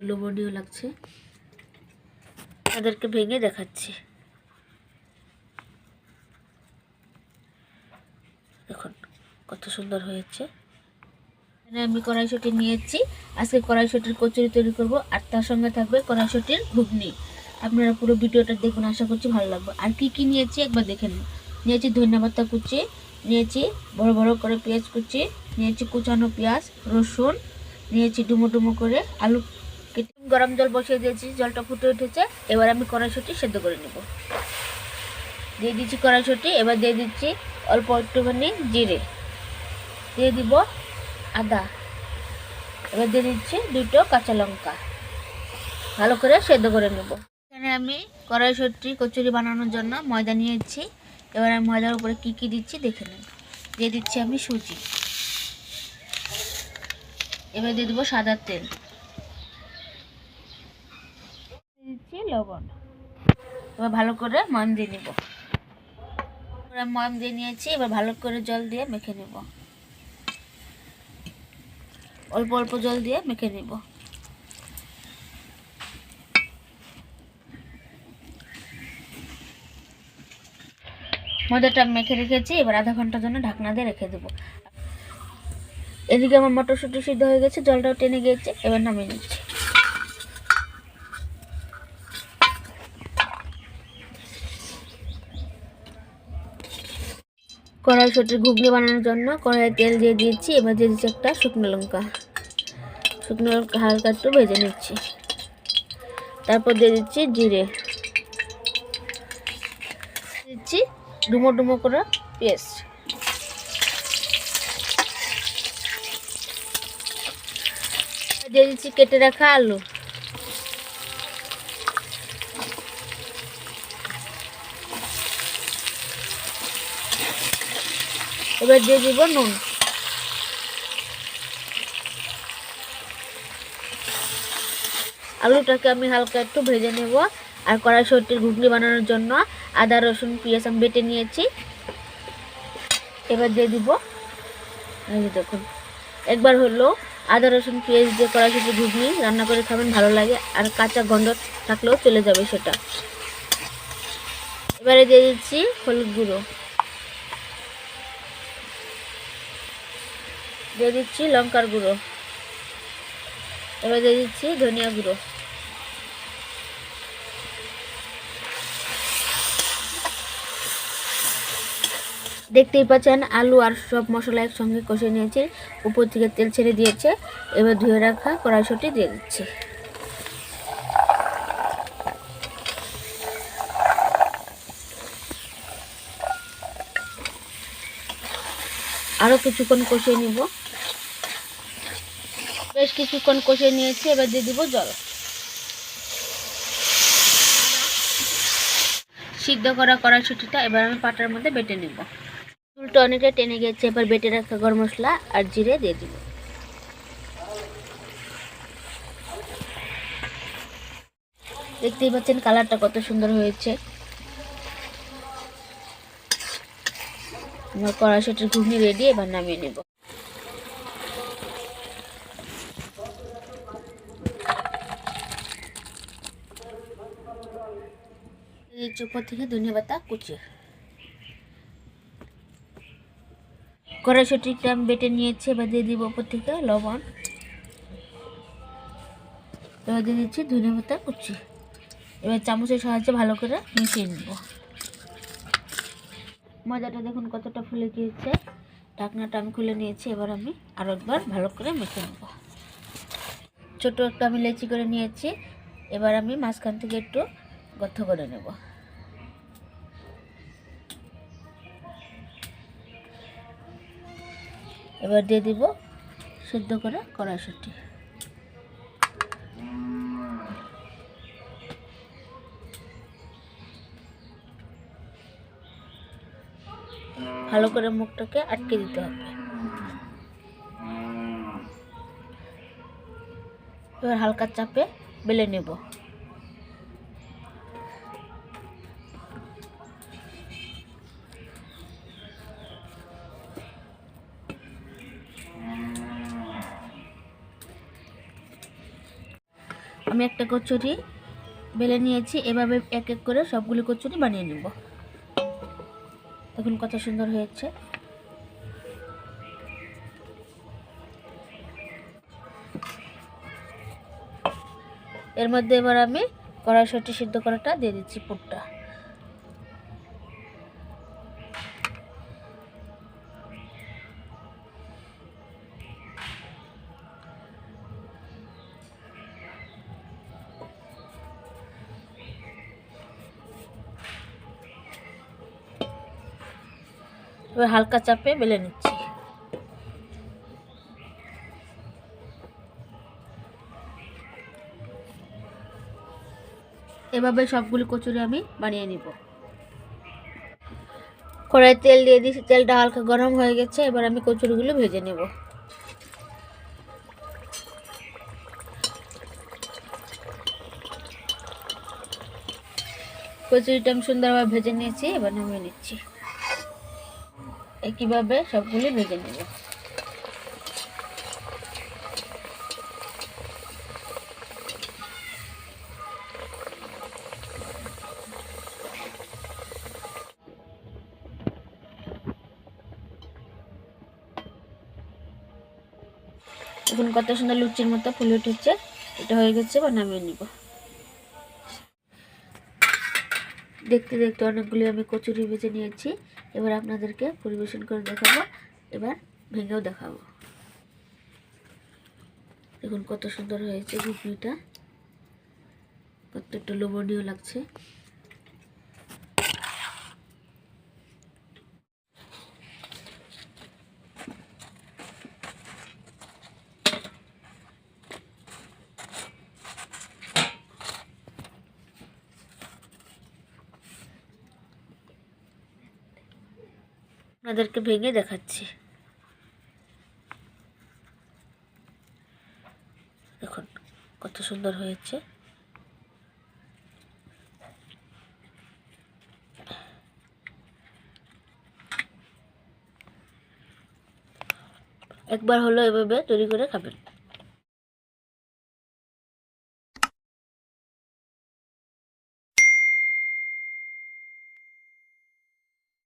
লোভনীয় লাগছে। তাদেরকে ভেঙে দেখাচ্ছি। দেখুন, কত সুন্দর হয়েছে। এখানে আমি কড়াইশুটি নিয়েছি। আজকে কড়াইশুটির কচুরি তৈরি করব, আর তার সঙ্গে থাকবে কড়াইশুটির ঘুগনি। আপনারা পুরো ভিডিওটা দেখুন, আশা করছি ভালো লাগবে। আর কি কি নিয়েছি একবার দেখে নিন। নিয়েছি ধন্যবাদ কুচি, নিয়েছি বড় বড় করে পেঁয়াজ কুচি, নিয়েছি কুচানো পেঁয়াজ, রসুন, নিয়েছি ডুমো ডুমো করে আলু গরম জল বসিয়ে দিয়েছি, জলটা ফুটে উঠেছে। এবার আমি কড়াইশুটি সেদ্ধ করে নেব। দিয়ে দিচ্ছি কড়াইশুটি, এবার দিয়ে দিচ্ছি অল্প একটুখানি জিরে। দিয়ে দিব আদা। এবার দিয়ে দিচ্ছি দুটো কাঁচা লঙ্কা। ভালো করে সেদ্ধ করে নেব। এখানে আমি কড়াইশুটি, কচুরি বানানোর জন্য ময়দা নিয়েছি। এবার আমি ময়দার উপরে কী কী দিচ্ছি দেখে নেব। দিয়ে দিচ্ছি আমি সুজি। এবার দিয়ে দেবো সাদা তেল দিয়ে দিচ্ছি লবণ। এবার ভালো করে ময়ম দিয়ে নেব। ময়ম দিয়ে নিয়েছি, এবার ভালো করে জল দিয়ে মেখে নেব। অল্প অল্প জল দিয়ে মেখে নেব। ময়দাটা মেখে রেখেছি, এবার আধা ঘণ্টার জন্য ঢাকনা দিয়ে রেখে দেবো। এদিকে আমার মটরশুঁটি সিদ্ধ হয়ে গেছে, জলটাও টেনে গিয়েছে, এবার নামিয়ে নিচ্ছি। কড়াইশুটির ঘুগনি বানানোর জন্য কড়াইয়ে তেল দিয়ে দিয়েছি, এবার দিয়ে দিচ্ছি একটা শুকনো লঙ্কা। শুকনো লঙ্কা হালকা একটু ভেজে নিচ্ছি। তারপর দিয়ে দিচ্ছি জিরে। দিচ্ছি ডুমো ডুমো করে পেস্ট। দিয়ে দিচ্ছি কেটে রাখা আলু। এবার দিয়ে দিব নুন। আলুটাকে আমি হালকা একটু ভেজে নেব আর কড়াই কড়াইশুটির ঘুগনি বানানোর জন্য আদা, রসুন, পেঁয়াজ আমি বেটে নিয়েছি। এবার দিয়ে দিব, এই যে দেখুন, একবার হলো আদা, রসুন, পেঁয়াজ দিয়ে কড়াইশুটির ঘুগনি রান্না করে খাবেন, ভালো লাগে আর কাঁচা গন্ধ থাকলেও চলে যাবে সেটা। এবারে দিয়ে দিচ্ছি হলুদ গুঁড়ো। দিয়ে দিচ্ছি লঙ্কার গুঁড়ো। এবার দিয়ে দিচ্ছি ধনিয়া গুঁড়ো। দেখতেই পাচ্ছেন, আলু আর সব মশলা একসঙ্গে কষে নিয়েছি, উপর থেকে তেল ছেড়ে দিয়েছে, এবার ধুয়ে রাখা কড়াইশুটি দিয়ে দিচ্ছি। আরও কিছুক্ষণ কষিয়ে নিব। বেশ কিছুক্ষণ কষিয়ে নিয়েছি, এবার দিয়ে দিব জল। সিদ্ধ করা কড়াইশুটিটা এবার আমি পাটার মধ্যে বেটে নেব। চুলটা অনেকটা টেনে গেছে, এবার বেটে রাখা গরম মশলা আর জিরে দিয়ে দিব। দেখতেই পাচ্ছেন কালারটা কত সুন্দর হয়েছে। আমার কড়াইশুটির ঘুগনি রেডি এবার নামিয়ে নেব। উপর থেকে ধনিয়া পাতা কুচি কড়াইশুটিটা আমি বেটে নিয়েছি এবার দিয়ে দিব উপর থেকে লবণ। এবার দিয়ে দিচ্ছি ধনিয়া পাতা কুচি এবার চামচের সাহায্যে ভালো করে মিশিয়ে নেব। ময়দাটা দেখুন কতটা ফুলে গিয়েছে। ঢাকনাটা আমি খুলে নিয়েছি, এবার আমি আরও একবার ভালো করে মেখে নেব। ছোটো একটা আমি লেচি করে নিয়েছি, এবার আমি মাঝখান থেকে একটু গর্ত করে নেব। এবার দিয়ে দিব সেদ্ধ করে কড়াইশুটি। ভালো করে মুখটাকে আটকে দিতে হবে। এবার হালকা চাপে বেলে নেব। আমি একটা কচুরি বেলে নিয়েছি, এভাবে এক এক করে সবগুলি কচুরি বানিয়ে নেব। দেখুন কত সুন্দর হয়েছে। এর মধ্যে এবার আমি কড়াইশটি সিদ্ধ করাটা দিয়ে দিচ্ছি পুরটা। এবার হালকা চাপে বেলে নিচ্ছি। এভাবে সবগুলি কচুরি আমি বানিয়ে নিব। কড়াই তেল দিয়ে দিয়েছি, তেলটা হালকা গরম হয়ে গেছে, এবার আমি কচুরিগুলো ভেজে নেব। কচুরিটা আমি সুন্দরভাবে ভেজে নিয়েছি, এবার নামিয়ে নিচ্ছি। একইভাবে সবগুলি ভেজে নেব। এখন কত সুন্দর লুচির মতো ফুলে উঠেছে। এটা হয়ে গেছে বা নামিয়ে নিব। দেখতে দেখতে অনেকগুলি আমি কচুরি ভেজে নিয়েছি। এবার আপনাদেরকে পরিবেশন করে দেখাবো, এবার ভেঙেও দেখাবো। দেখুন কত সুন্দর হয়েছে ঘুগনিটা। কত লোভনীয় লাগছে। আপনাদেরকে ভেঙে দেখাচ্ছি। দেখুন কত সুন্দর হয়েছে। একবার হলো এভাবে তৈরি করে খাবেন।